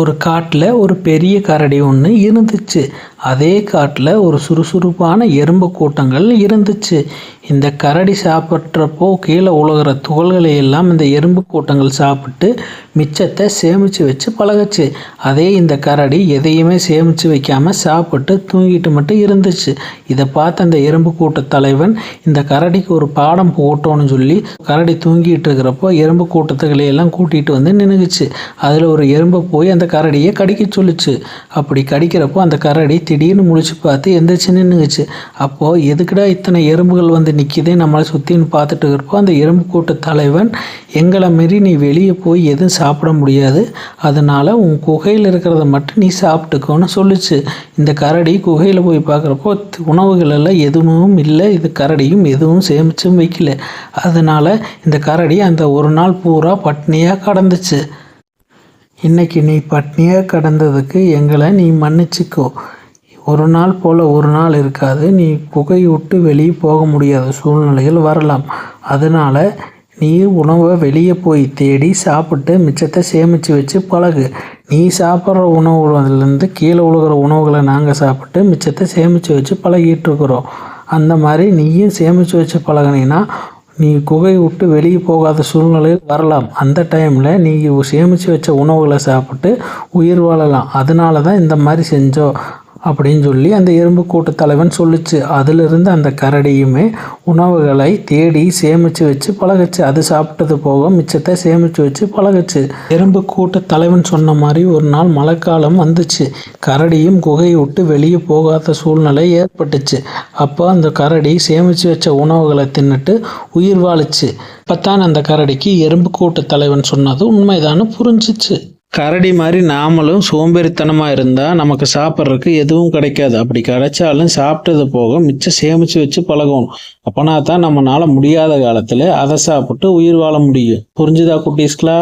ஒரு காட்டில் ஒரு பெரிய கரடி ஒன்று இருந்துச்சு. அதே காட்டில் ஒரு சுறுசுறுப்பான எறும்பு கூட்டங்கள் இருந்துச்சு. இந்த கரடி சாப்பிட்றப்போ கீழே உழுகிற துகள்களை எல்லாம் இந்த எறும்பு கூட்டங்கள் சாப்பிட்டு மிச்சத்தை சேமித்து வச்சு பழகச்சு. அதே இந்த கரடி எதையுமே சேமித்து வைக்காமல் சாப்பிட்டு தூங்கிட்டு மட்டும் இருந்துச்சு. இதை பார்த்த அந்த எறும்பு கூட்ட தலைவன் இந்த கரடிக்கு ஒரு பாடம் போட்டோன்னு சொல்லி கரடி தூங்கிட்டு இருக்கிறப்போ எறும்பு கூட்டத்துகளை எல்லாம் கூட்டிகிட்டு வந்து நின்றுச்சு அதில் ஒரு எறும்பை போய் அந்த கரடியை கடிக்க சொல்லுச்சு. அப்படி கடிக்கிறப்போ அந்த கரடி திடீர்னு முழிச்சு பார்த்து எந்திரிச்சு நின்றுச்சு அப்போது எதுக்குடா இத்தனை எறும்புகள் வந்து நிற்கிதே நம்மளை சுற்றின்னு பார்த்துட்டு இருக்கிறப்போ அந்த எறும்பு கூட்ட தலைவன் எங்களை மாரி நீ வெளியே போய் எதுவும் சாப்பிட முடியாது. அதனால் உன் குகையில் இருக்கிறத மட்டும் நீ சாப்பிட்டுக்கோன்னு சொல்லுச்சு. இந்த கரடி குகையில் போய் பார்க்குறப்போ உணவுகள் எல்லாம் எதுவும் இல்லை. இது கரடியும் எதுவும் சேமிச்சும் வைக்கல. அதனால் இந்த கரடி அந்த ஒரு நாள் பூரா பட்னியாக கடந்துச்சு. இன்னைக்கு நீ பட்னியாக கடந்ததுக்கு எங்களை நீ மன்னிச்சிக்கோ. ஒரு நாள் போல் ஒரு நாள் இருக்காது. நீ குகை விட்டு வெளியே போக முடியாத சூழ்நிலைகள் வரலாம். அதனால் நீ உணவை வெளியே போய் தேடி சாப்பிட்டு மிச்சத்தை சேமித்து வச்சு பழகு. நீ சாப்பிட்ற உணவுலேருந்து கீழே விழுகிற உணவுகளை நாங்கள் சாப்பிட்டு மிச்சத்தை சேமித்து வச்சு பழகிட்டு இருக்கிறோம். அந்த மாதிரி நீயும் சேமித்து வச்சு பழகினீன்னா நீங்கள் குகையை விட்டு வெளியே போகாத சூழ்நிலை வரலாம். அந்த டைமில் நீங்கள் சேமித்து வச்ச உணவுகளை சாப்பிட்டு உயிர் வாழலாம். அதனால தான் இந்த மாதிரி செஞ்சோம். அப்படின்னு சொல்லி அந்த எறும்பு கூட்டத்தலைவன் சொல்லுச்சு. அதிலிருந்து அந்த கரடியுமே உணவுகளை தேடி சேமித்து வச்சு பழகச்சு. அது சாப்பிட்டது போக மிச்சத்தை சேமித்து வச்சு பழகச்சு. எறும்பு கூட்ட தலைவன் சொன்ன மாதிரி ஒரு நாள் மழைக்காலம் வந்துச்சு. கரடியும் குகையை விட்டு வெளியே போகாத சூழ்நிலை ஏற்பட்டுச்சு. அப்போ அந்த கரடி சேமித்து வச்ச உணவுகளை தின்னுட்டு உயிர் வாழுச்சு. அப்பத்தான் அந்த கரடிக்கு எறும்பு கூட்டு தலைவன் சொன்னது உண்மைதான்னு புரிஞ்சிச்சு. கரடி மாதிரி நாமளும் சோம்பேறித்தனமாக இருந்தால் நமக்கு சாப்பிட்றதுக்கு எதுவும் கிடைக்காது. அப்படி கிடைச்சாலும் சாப்பிட்டது போக மிச்சம் சேமித்து வச்சு பழகணும். அப்போனா தான் நம்மளால முடியாத காலத்தில் அதை சாப்பிட்டு உயிர் வாழ முடியும். புரிஞ்சுதா குட்டீஸ்களா?